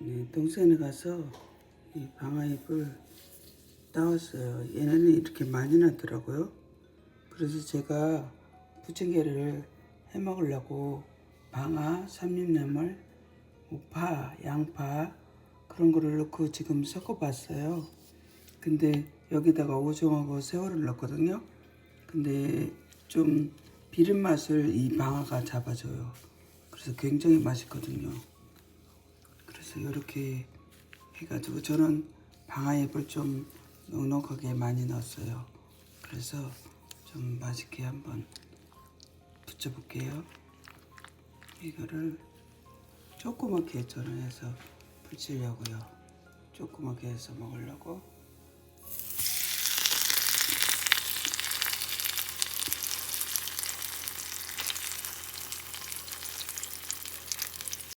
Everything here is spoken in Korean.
네, 동생에 가서 이 방아잎을 따왔어요. 얘네는 이렇게 많이 나더라고요. 그래서 제가 부침개를 해 먹으려고 방아, 삼립나물, 뭐 파, 양파 그런 거를 넣고 지금 섞어봤어요. 근데 여기다가 오징어하고 새우를 넣었거든요. 근데 좀 비린 맛을 이 방아가 잡아줘요. 그래서 굉장히 맛있거든요. 그래서 이렇게 해가지고 저는 방아잎을 좀 넉넉하게 많이 넣었어요. 그래서 좀 맛있게 한번 붙여볼게요. 이거를 조그맣게 저는 해서 붙이려고요. 조그맣게 해서 먹으려고.